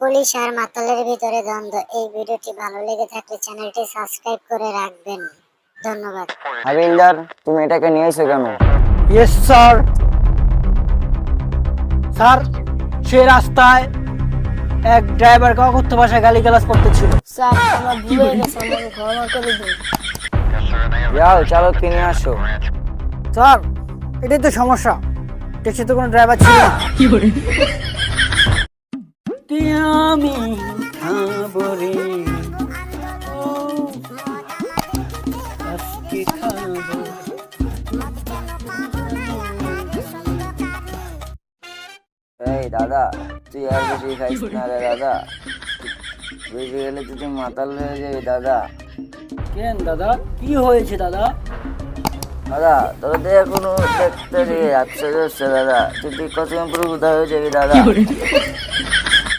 Police আর মাতালের ভিতরে দ্বন্দ্ব। এই ভিডিওটি ভালো লেগে থাকলে চ্যানেলটি সাবস্ক্রাইব করে রাখবেন। ধন্যবাদ। হাবিলদার তুমি এটাকে নিয়ে এসো কেন? ইয়েস স্যার স্যার সে রাস্তায় এক ড্রাইভারকে অকথ্য ভাষায় গালিগালাজ করতেছিল। স্যার আমার ভুল হয়ে গেছে আমাকে ক্ষমা করে দিন। যাও চালককে নিয়ে আসো। স্যার এটাই তো সমস্যা। ট্যাক্সি তো কোনো ড্রাইভার ছিল কি না আমি খাব রে। আজকে খাব। এই দাদা তুই আর বেশি খাইস না রে দাদা। বেশি গেলে তুই মাতাল হয়ে যাবি দাদা। কেন দাদা? কি হয়েছে দাদা? দাদা তোরা তো এখনও দেখতে রে আচ্ছা যাচ্ছে দাদা। তুই তুই কত পুরো কোথায় হয়ে যাবি দাদা।